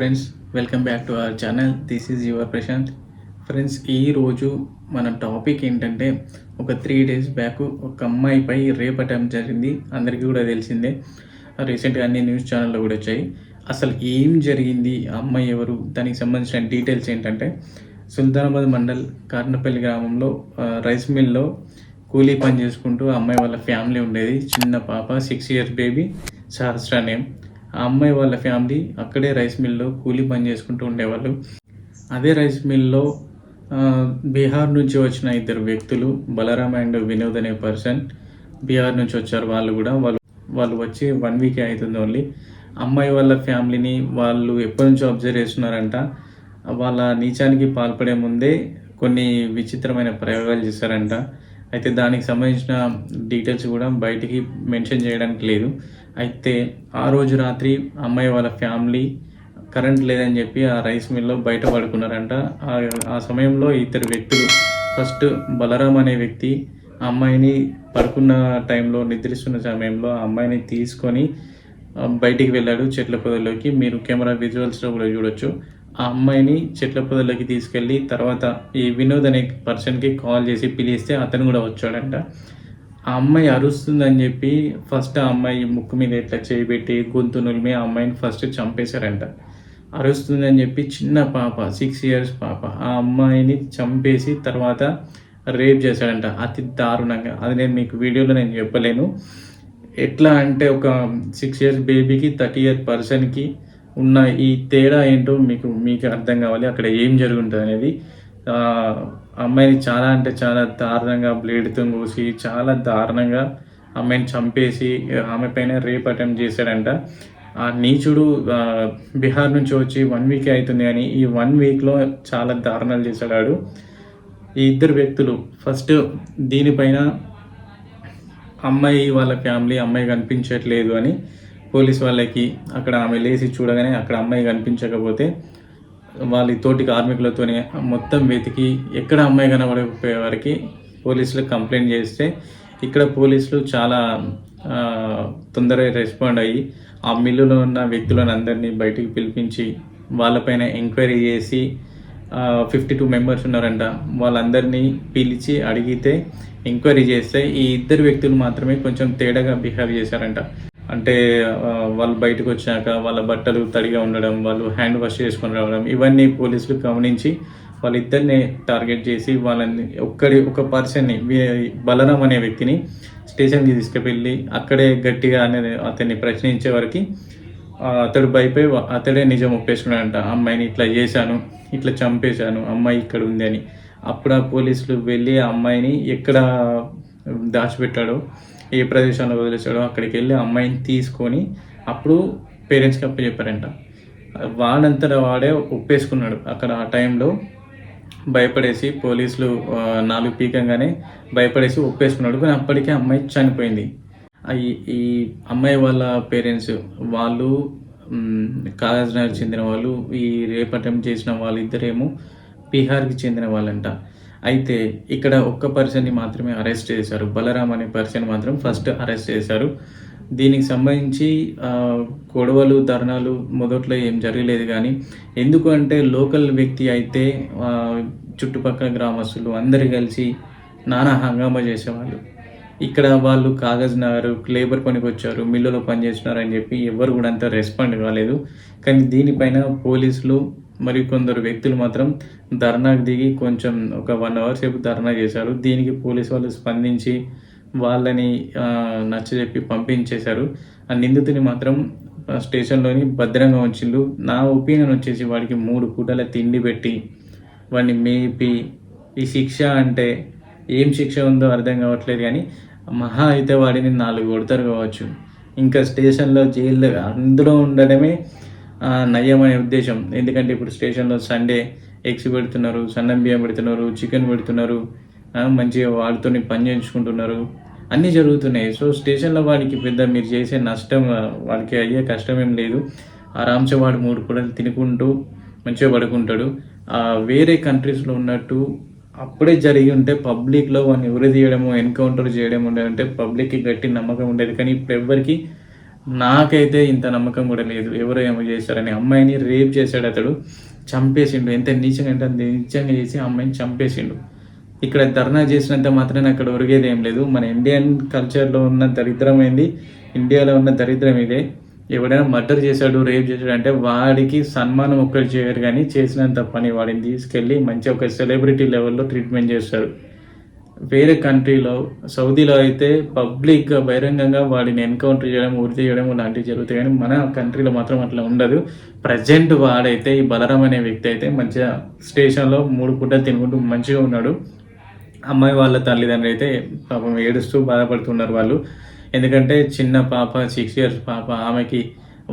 Friends welcome back to our channel this is your Prashanth friends ఈరోజు మన topic ఏంటంటే ఒక త్రీ డేస్ బ్యాక్ ఒక అమ్మాయిపై రేప్ అటెంప్ట్ జరిగింది. అందరికీ కూడా తెలిసిందే. రీసెంట్గా అన్ని న్యూస్ ఛానల్లో కూడా వచ్చాయి. అసలు ఏం జరిగింది? ఆ అమ్మాయి ఎవరు? దానికి సంబంధించిన డీటెయిల్స్ ఏంటంటే సుల్తానాబాద్ మండల్ కార్నపల్లి గ్రామంలో రైస్ మిల్లో కూలీ పని చేసుకుంటూ ఆ అమ్మాయి వాళ్ళ ఫ్యామిలీ ఉండేది. చిన్న పాప six years baby Sahasra name ఆ అమ్మాయి వాళ్ళ ఫ్యామిలీ అక్కడే రైస్ మిల్లో కూలీ పని చేసుకుంటూ ఉండేవాళ్ళు. అదే రైస్ మిల్లో బీహార్ నుంచి వచ్చిన ఇద్దరు వ్యక్తులు బలరామ్ అండ్ వినోద్ అనే పర్సన్ బీహార్ నుంచి వచ్చారు. వాళ్ళు కూడా వాళ్ళు వాళ్ళు వచ్చి వన్ వీక్ అవుతుంది ఓన్లీ. అమ్మాయి వాళ్ళ ఫ్యామిలీని వాళ్ళు ఎప్పటి నుంచో అబ్జర్వ్ చేస్తున్నారంట. వాళ్ళ నీచానికి పాల్పడే ముందే కొన్ని విచిత్రమైన ప్రయోగాలు చేశారంట. అయితే దానికి సంబంధించిన డీటెయిల్స్ కూడా బయటికి మెన్షన్ చేయడానికి లేదు. అయితే ఆ రోజు రాత్రి అమ్మాయి వాళ్ళ ఫ్యామిలీ కరెంట్ లేదని చెప్పి ఆ రైస్ మిల్లో బయట పడుకున్నారంట. ఆ- సమయంలో ఇద్దరు వ్యక్తులు ఫస్ట్ బలరాం అనే వ్యక్తి ఆ అమ్మాయిని పడుకున్న టైంలో నిద్రిస్తున్న సమయంలో ఆ అమ్మాయిని తీసుకొని బయటికి వెళ్ళాడు చెట్ల పొదల్లోకి. మీరు కెమెరా విజువల్స్లో కూడా చూడొచ్చు. ఆ అమ్మాయిని చెట్ల పొదల్లోకి తీసుకెళ్ళి తర్వాత ఈ వినోద్ అనే పర్సన్కి కాల్ చేసి పిలిస్తే అతను కూడా వచ్చాడంట. ఆ అమ్మాయి అరుస్తుందని చెప్పి ఫస్ట్ ఆ అమ్మాయి ముక్కు మీద ఇట్లా చేయబెట్టి గొంతు నులిమి ఆ అమ్మాయిని ఫస్ట్ చంపేశారంట. అరుస్తుందని చెప్పి చిన్న పాప సిక్స్ ఇయర్స్ పాప ఆ అమ్మాయిని చంపేసి తర్వాత రేప్ చేశాడంట. అతి దారుణంగా. అది నేను మీకు వీడియోలో నేను చెప్పలేను. ఎట్లా అంటే ఒక సిక్స్ ఇయర్స్ బేబీకి థర్టీ ఇయర్ పర్సన్కి ఉన్న ఈ తేడా ఏంటో మీకు మీకు అర్థం కావాలి. అక్కడ ఏం జరుగుతుంది అనేది అమ్మాయిని చాలా అంటే చాలా దారుణంగా బ్లేడ్తో కోసి చాలా దారుణంగా అమ్మాయిని చంపేసి ఆమె పైన రేప్ అటెంప్ట్ చేశాడంట. ఆ నీచుడు బీహార్ నుంచి వచ్చి వన్ వీక్ అవుతుంది కానీ ఈ వన్ వీక్లో చాలా దారుణాలు చేశాడు ఈ ఇద్దరు వ్యక్తులు ఫస్ట్ దీనిపైన అమ్మాయి వాళ్ళ ఫ్యామిలీ అమ్మాయి కనిపించట్లేదు అని పోలీస్ వాళ్ళకి అక్కడ ఆమె లేచి చూడగానే అక్కడ అమ్మాయి కనిపించకపోతే వాళ్ళ తోటి కార్మికులతోనే మొత్తం వెతికి ఎక్కడ అమ్మాయి కనబడకపోయే వారికి పోలీసులకు కంప్లైంట్ చేస్తే ఇక్కడ పోలీసులు చాలా తొందరగా రెస్పాండ్ అయ్యి ఆ మిల్లులో ఉన్న వ్యక్తులను అందరినీ బయటికి పిలిపించి వాళ్ళపైన ఎంక్వైరీ చేసి ఫిఫ్టీ టూ మెంబర్స్ ఉన్నారంట. వాళ్ళందరినీ పిలిచి అడిగితే ఎంక్వైరీ చేస్తే ఈ ఇద్దరు వ్యక్తులు మాత్రమే కొంచెం తేడాగా బిహేవ్ చేశారంట. అంటే వాళ్ళు బయటకు వచ్చాక వాళ్ళ బట్టలు తడిగా ఉండడం వాళ్ళు హ్యాండ్ వాష్ చేసుకొని రావడం ఇవన్నీ పోలీసులు గమనించి వాళ్ళిద్దరిని టార్గెట్ చేసి వాళ్ళని ఒక్కడి ఒక పర్సన్ని బలరాం అనే వ్యక్తిని స్టేషన్కి తీసుకువెళ్ళి అక్కడే గట్టిగా అనేది అతన్ని ప్రశ్నించే వరకు అతడు భయపడి అతడే నిజం ఒప్పేసుకున్నాడంట. అమ్మాయిని ఇట్లా చేశాను ఇట్లా చంపేశాను అమ్మాయి ఇక్కడ ఉంది అని. అప్పుడు ఆ పోలీసులు వెళ్ళి ఆ అమ్మాయిని ఎక్కడ దాచిపెట్టాడో ఏ ప్రదేశంలో వదిలేసాడో అక్కడికి వెళ్ళి అమ్మాయిని తీసుకొని అప్పుడు పేరెంట్స్కి అప్పు చెప్పారంట వాడంతట వాడే ఒప్పేసుకున్నాడు అక్కడ ఆ టైంలో భయపడేసి పోలీసులు నాలుగు పీకంగానే భయపడేసి ఒప్పేసుకున్నాడు కానీ అప్పటికే అమ్మాయి చనిపోయింది. ఈ ఈ అమ్మాయి వాళ్ళ పేరెంట్స్ వాళ్ళు మ్, కాగజ్ నగర్ చెందిన వాళ్ళు ఈ రేప్ అటెంప్ట్ చేసిన వాళ్ళిద్దరేమో బీహార్కి చెందిన వాళ్ళంట. అయితే ఇక్కడ ఒక్క పర్సన్ని మాత్రమే అరెస్ట్ చేశారు. బలరాం అనే పర్సన్ మాత్రం ఫస్ట్ అరెస్ట్ చేశారు. దీనికి సంబంధించి గొడవలు ధర్నాలు మొదట్లో ఏం జరగలేదు కానీ ఎందుకు అంటే లోకల్ వ్యక్తి అయితే చుట్టుపక్కల గ్రామస్తులు అందరు కలిసి నానా హంగామా చేసేవాళ్ళు. ఇక్కడ వాళ్ళు కాగజ్ నగర్ లేబర్ పనికి వచ్చారు మిల్లులో పనిచేస్తున్నారు అని చెప్పి ఎవరు కూడా అంత రెస్పాండ్ కాలేదు. కానీ దీనిపైన పోలీసులు మరి కొందరు వ్యక్తులు మాత్రం ధర్నాకు దిగి కొంచెం ఒక వన్ అవర్ సేపు ధర్నా చేశారు. దీనికి పోలీసు వాళ్ళు స్పందించి వాళ్ళని ఆ, నచ్చజెప్పి పంపించేశారు. ఆ నిందితుని మాత్రం స్టేషన్లోని భద్రంగా ఉంచిండు. నా ఒపీనియన్ వచ్చేసి వాడికి మూడు పూటల తిండి పెట్టి వాడిని మేపి ఈ శిక్ష అంటే ఏం శిక్ష ఉందో అర్థం కావట్లేదు కానీ మహా అయితే వాడిని నాలుగు కొడతారు కావచ్చు. ఇంకా స్టేషన్లో జైల్లో అందులో ఉండడమే నయ్యమనే ఉద్దేశం. ఎందుకంటే ఇప్పుడు స్టేషన్లో సండే ఎగ్స్ పెడుతున్నారు సన్నం బియ్యం పెడుతున్నారు చికెన్ పెడుతున్నారు మంచిగా వాడితోని పని చేయించుకుంటున్నారు. అన్నీ జరుగుతున్నాయి. సో స్టేషన్లో వాడికి పెద్ద మీరు చేసే నష్టం వాడికి అయ్యే కష్టం ఏం లేదు. ఆరాంసే వాడు మూడు పూటలు తినుకుంటూ మంచిగా పడుకుంటాడు. వేరే కంట్రీస్లో ఉన్నట్టు అప్పుడే జరిగి ఉంటే పబ్లిక్లో వాడిని ఉరి తీయడము ఎన్కౌంటర్ చేయడం ఉండే అంటే పబ్లిక్కి గట్టి నమ్మకం ఉండేది. కానీ ఇప్పుడు ఎవ్వరికి నాకైతే ఇంత నమ్మకం కూడా లేదు. ఎవరో ఏమో చేశారని అమ్మాయిని రేప్ చేశాడు అతడు. చంపేసిండు. ఎంత నీచంగా అంటే అంత నీచంగా చేసి ఆ అమ్మాయిని చంపేసిండు. ఇక్కడ ధర్నా చేసినంత మాత్రమే అక్కడ ఒరిగేది ఏం లేదు. మన ఇండియన్ కల్చర్లో ఉన్న దరిద్రమైంది ఇండియాలో ఉన్న దరిద్రం ఇదే. ఎవడైనా మర్డర్ చేశాడు రేప్ చేశాడు అంటే వాడికి సన్మానం ఒక్కటి చేయరు కానీ చేసినంత పని వాడిని తీసుకెళ్ళి మంచి ఒక సెలబ్రిటీ లెవెల్లో ట్రీట్మెంట్ చేస్తారు. వేరే కంట్రీలో సౌదీలో అయితే పబ్లిక్గా బహిరంగంగా వాడిని ఎన్కౌంటర్ చేయడం ఉరి చేయడం లాంటివి జరుగుతాయి. కానీ మన కంట్రీలో మాత్రం అట్లా ఉండదు. ప్రజెంట్ వాడైతే ఈ బలరాం అనే వ్యక్తి అయితే మంచిగా స్టేషన్లో మూడు పూట తినుకుంటూ మంచిగా ఉన్నాడు. అమ్మాయి వాళ్ళ తల్లిదండ్రులు అయితే పాపం ఏడుస్తూ బాధపడుతున్నారు వాళ్ళు. ఎందుకంటే చిన్న పాప సిక్స్ ఇయర్స్ పాప ఆమెకి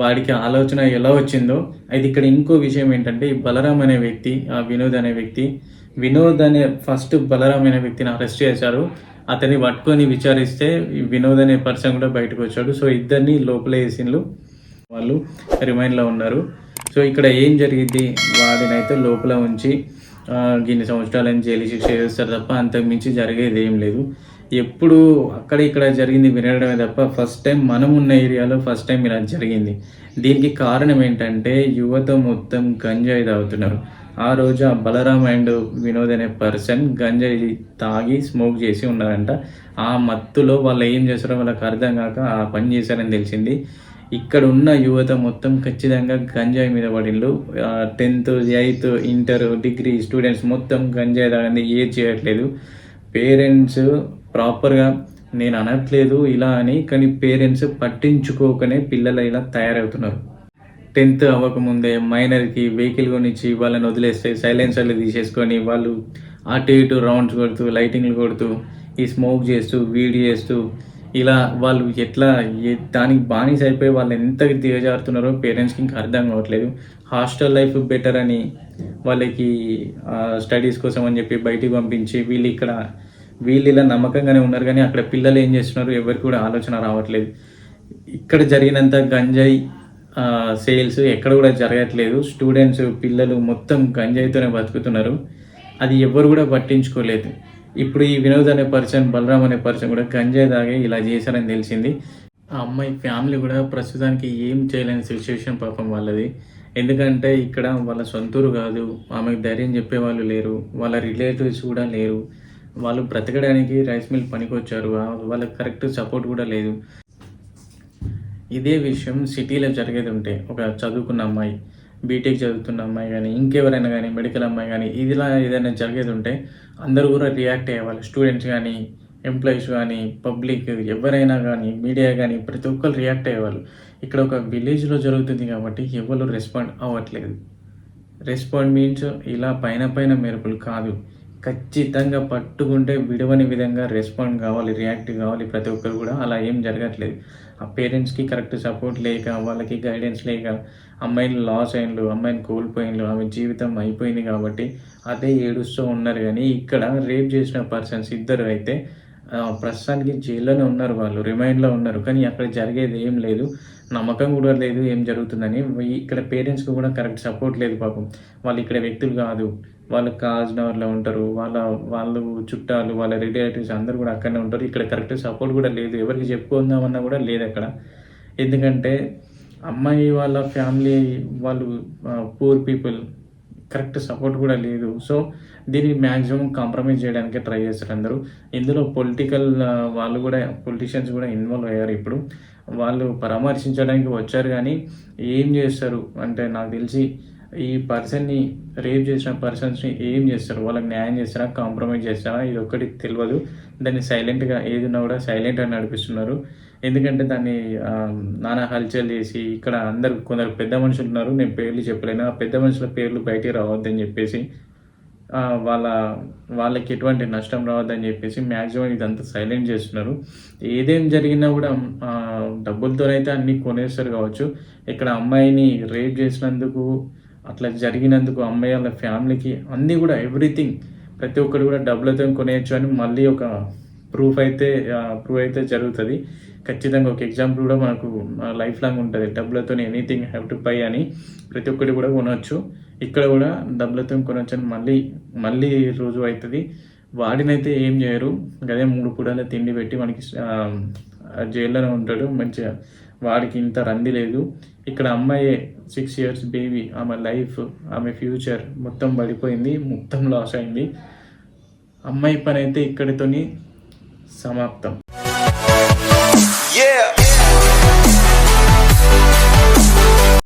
వాడికి ఆలోచన ఎలా వచ్చిందో. అయితే ఇక్కడ ఇంకో విషయం ఏంటంటే ఈ బలరాం అనే వ్యక్తి ఆ వినోద్ అనే వ్యక్తి వినోద్ అనే ఫస్ట్ బలరాం అనే వ్యక్తిని అరెస్ట్ చేశారు. అతన్ని పట్టుకొని విచారిస్తే వినోద్ అనే పర్సన్ కూడా బయటకు వచ్చాడు. సో ఇద్దరిని లోపల వేసిండ్లు వాళ్ళు రిమైండ్లో ఉన్నారు. సో ఇక్కడ ఏం జరిగింది? వాడినైతే లోపల ఉంచి ఆ, గిన్ని సంవత్సరాలని జైలు శిక్ష చేస్తారు తప్ప అంతకు మించి జరిగేది ఏం లేదు. ఎప్పుడు అక్కడ ఇక్కడ జరిగింది వినడమే తప్ప ఫస్ట్ టైం మనం ఉన్న ఏరియాలో ఫస్ట్ టైం ఇలా జరిగింది. దీనికి కారణం ఏంటంటే యువత మొత్తం గంజాయి తాగుతున్నారు. ఆ రోజు ఆ బలరామ్ అండ్ వినోద్ అనే పర్సన్ గంజాయి తాగి స్మోక్ చేసి ఉన్నారంట. ఆ మత్తులో వాళ్ళు ఏం చేస్తారో వాళ్ళకి అర్థం కాక ఆ పని చేశారని తెలిసింది. ఇక్కడ ఉన్న యువత మొత్తం ఖచ్చితంగా గంజాయి మీద పడిండ్రు tenth eighth inter degree students మొత్తం గంజాయి తాగింది. ఏ చేయట్లేదు. పేరెంట్స్ ప్రాపర్గా నేను అనట్లేదు ఇలా అని కానీ పేరెంట్స్ పట్టించుకోకనే పిల్లలు ఇలా తయారవుతున్నారు. టెన్త్ అవ్వకముందే మైనర్కి వెహికల్ కొనిచ్చి వాళ్ళని వదిలేస్తే సైలెన్సర్లు తీసేసుకొని వాళ్ళు అటు ఇటు రౌండ్స్ కొడుతూ లైటింగ్లు కొడుతూ ఈ స్మోక్ చేస్తూ వీడి చేస్తూ ఇలా వాళ్ళు ఎట్లా దానికి బానిస అయిపోయి వాళ్ళు ఎంత దిగజారుతున్నారో పేరెంట్స్కి ఇంకా అర్థం కావట్లేదు. హాస్టల్ లైఫ్ బెటర్ అని వాళ్ళకి స్టడీస్ కోసం అని చెప్పి బయటికి పంపించి వీళ్ళు ఇక్కడ వీళ్ళు ఇలా నమ్మకంగానే ఉన్నారు కానీ అక్కడ పిల్లలు ఏం చేస్తున్నారు ఎవరికి కూడా ఆలోచన రావట్లేదు. ఇక్కడ జరిగినంత గంజాయి సేల్స్ ఎక్కడ కూడా జరగట్లేదు. స్టూడెంట్స్ పిల్లలు మొత్తం గంజాయితోనే బతుకుతున్నారు. అది ఎవరు కూడా పట్టించుకోలేదు. ఇప్పుడు ఈ వినోద్ అనే పర్సన్ బలరామ్ అనే పర్సన్ కూడా గంజాయి తాగే ఇలా చేశారని తెలిసింది. ఆ అమ్మాయి ఫ్యామిలీ కూడా ప్రస్తుతానికి ఏం చేయలేని సిచ్యువేషన్ పాపం వాళ్ళది. ఎందుకంటే ఇక్కడ వాళ్ళ సొంతూరు కాదు. ఆమెకు ధైర్యం చెప్పేవాళ్ళు లేరు. వాళ్ళ రిలేటివ్స్ కూడా లేరు. వాళ్ళు బ్రతకడానికి రైస్ మిల్ పనికి వచ్చారు వాళ్ళకి కరెక్ట్ సపోర్ట్ కూడా లేదు. ఇదే విషయం సిటీలో జరిగేది ఉంటే ఒక చదువుకున్న అమ్మాయి బీటెక్ చదువుతున్న అమ్మాయి కానీ ఇంకెవరైనా కానీ మెడికల్ అమ్మాయి కానీ ఇదిలా ఏదైనా జరిగేది ఉంటే అందరూ కూడా రియాక్ట్ అయ్యేవాళ్ళు. స్టూడెంట్స్ కానీ ఎంప్లాయీస్ కానీ పబ్లిక్ ఎవరైనా కానీ మీడియా కానీ ప్రతి ఒక్కరు రియాక్ట్ అయ్యేవాళ్ళు. ఇక్కడ ఒక విలేజ్లో జరుగుతుంది కాబట్టి ఎవరు రెస్పాండ్ అవ్వట్లేదు. రెస్పాండ్ మీన్స్ ఇలా పైన పైన మెరుపులు కాదు. ఖచ్చితంగా పట్టుకుంటే విడవని విధంగా రెస్పాండ్ కావాలి రియాక్ట్ కావాలి ప్రతి ఒక్కరు కూడా. అలా ఏం జరగట్లేదు. పేరెంట్స్కి కరెక్ట్ సపోర్ట్ లేక వాళ్ళకి గైడెన్స్ లేక అమ్మాయిని లాస్ అయినలు అమ్మాయిని కోల్పోయినలు ఆమె జీవితం అయిపోయింది కాబట్టి అదే ఏడుస్తూ ఉన్నారు. కానీ ఇక్కడ రేప్ చేసిన పర్సన్స్ ఇద్దరు అయితే ప్రస్తుతానికి జైల్లోనే ఉన్నారు వాళ్ళు రిమైండ్లో ఉన్నారు. కానీ అక్కడ జరిగేది ఏం లేదు. నమ్మకం కూడా లేదు ఏం జరుగుతుందని. ఇక్కడ పేరెంట్స్కి కూడా కరెక్ట్ సపోర్ట్ లేదు పాపం. వాళ్ళు ఇక్కడ వ్యక్తులు కాదు. వాళ్ళు కాజ్నవర్లో ఉంటారు. వాళ్ళ వాళ్ళు చుట్టాలు వాళ్ళ రిలేటివ్స్ అందరూ కూడా అక్కడనే ఉంటారు. ఇక్కడ కరెక్ట్ సపోర్ట్ కూడా లేదు. ఎవరికి చెప్పుకుందామన్నా కూడా లేదు అక్కడ. ఎందుకంటే అమ్మాయి వాళ్ళ ఫ్యామిలీ వాళ్ళు పూర్ పీపుల్ కరెక్ట్ సపోర్ట్ కూడా లేదు. సో దీన్ని మ్యాక్సిమం కాంప్రమైజ్ చేయడానికి ట్రై చేస్తారు అందరూ. ఇందులో పొలిటికల్ వాళ్ళు కూడా పొలిటీషియన్స్ కూడా ఇన్వాల్వ్ అయ్యారు ఇప్పుడు. వాళ్ళు పరామర్శించడానికి వచ్చారు కానీ ఏం చేస్తారు? అంటే నాకు తెలిసి ఈ పర్సన్ని రేప్ చేసిన పర్సన్స్ని ఏం చేస్తారు? వాళ్ళకి న్యాయం చేస్తారా? కాంప్రమైజ్ చేస్తారా? ఇది ఒక్కటి తెలియదు దాన్ని సైలెంట్గా ఏది ఉన్నా కూడా సైలెంట్ అని నడిపిస్తున్నారు. ఎందుకంటే దాన్ని నానా హల్చల్ చేసి ఇక్కడ అందరు కొందరు పెద్ద మనుషులు ఉన్నారు. నేను పేర్లు చెప్పలేను. ఆ పెద్ద మనుషుల పేర్లు బయటికి రావద్దని చెప్పేసి వాళ్ళ వాళ్ళకి ఎటువంటి నష్టం రావద్దని చెప్పేసి మ్యాక్సిమం ఇదంతా సైలెంట్ చేస్తున్నారు. ఏదేం జరిగినా కూడా డబ్బులతోనైతే అన్నీ కొనేస్తారు కావచ్చు. ఇక్కడ అమ్మాయిని రేప్ చేసినందుకు అట్లా జరిగినందుకు అమ్మాయి వాళ్ళ ఫ్యామిలీకి అన్నీ కూడా ఎవ్రీథింగ్ ప్రతి ఒక్కరు కూడా డబ్బులతో కొనేయచ్చు అని మళ్ళీ ఒక ప్రూఫ్ అయితే ప్రూవ్ అయితే జరుగుతుంది. ఖచ్చితంగా ఒక ఎగ్జాంపుల్ కూడా మనకు లైఫ్ లాంగ్ ఉంటుంది. డబ్బులతో ఎనీథింగ్ హ్యావ్ టు పై అని ప్రతి ఒక్కటి కూడా కొనవచ్చు ఇక్కడ కూడా డబ్బులతో కొనవచ్చు అని మళ్ళీ మళ్ళీ రోజు అవుతుంది వాడినైతే ఏం చేయరు. అదే మూడు పూటల తిండి పెట్టి మనకి జైల్లోనే ఉంటాడు మంచిగా వాడికి ఇంత రంది లేదు. ఇక్కడ అమ్మాయి సిక్స్ ఇయర్స్ బేబీ ఆమె లైఫ్ ఆమె ఫ్యూచర్ మొత్తం పడిపోయింది మొత్తం లాస్ అయింది. అమ్మాయి పని అయితే ఇక్కడితోని సమాప్తం. Yeah.